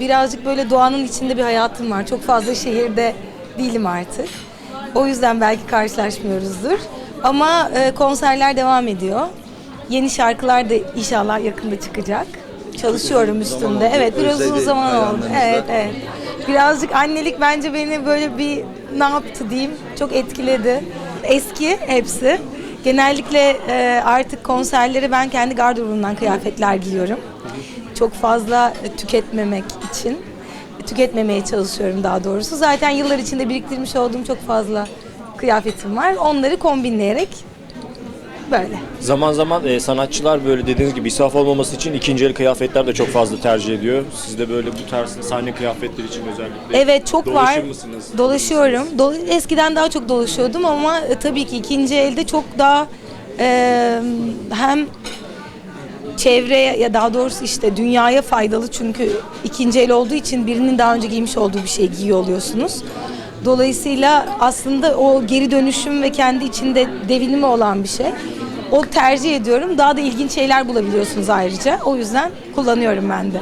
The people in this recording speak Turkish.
Birazcık böyle doğanın içinde bir hayatım var. Çok fazla şehirde değilim artık. O yüzden belki karşılaşmıyoruzdur. Ama e, konserler devam ediyor. Yeni şarkılar da inşallah yakında çıkacak. Çalışıyorum üstünde. Evet biraz uzun zaman oldu. Evet evet. Birazcık annelik bence beni böyle bir ne yaptı diyeyim çok etkiledi. Eski hepsi. Genellikle e, artık konserlere ben kendi gardırobumdan kıyafetler giyiyorum. Çok fazla e, tüketmemek için. Tüketmemeye çalışıyorum daha doğrusu. Zaten yıllar içinde biriktirmiş olduğum çok fazla kıyafetim var. Onları kombinleyerek böyle. Zaman zaman e, sanatçılar böyle dediğiniz gibi israf olmaması için ikinci el kıyafetler de çok fazla tercih ediyor. Siz de böyle bu tarz sahne kıyafetleri için özellikle Evet çok dolaşır var. mısınız? Dolaşıyorum. Dol- Eskiden daha çok dolaşıyordum ama e, tabii ki ikinci elde çok daha e, hem çevreye ya daha doğrusu işte dünyaya faydalı çünkü ikinci el olduğu için birinin daha önce giymiş olduğu bir şey giyiyor oluyorsunuz. Dolayısıyla aslında o geri dönüşüm ve kendi içinde devinimi olan bir şey. O tercih ediyorum. Daha da ilginç şeyler bulabiliyorsunuz ayrıca. O yüzden kullanıyorum ben de.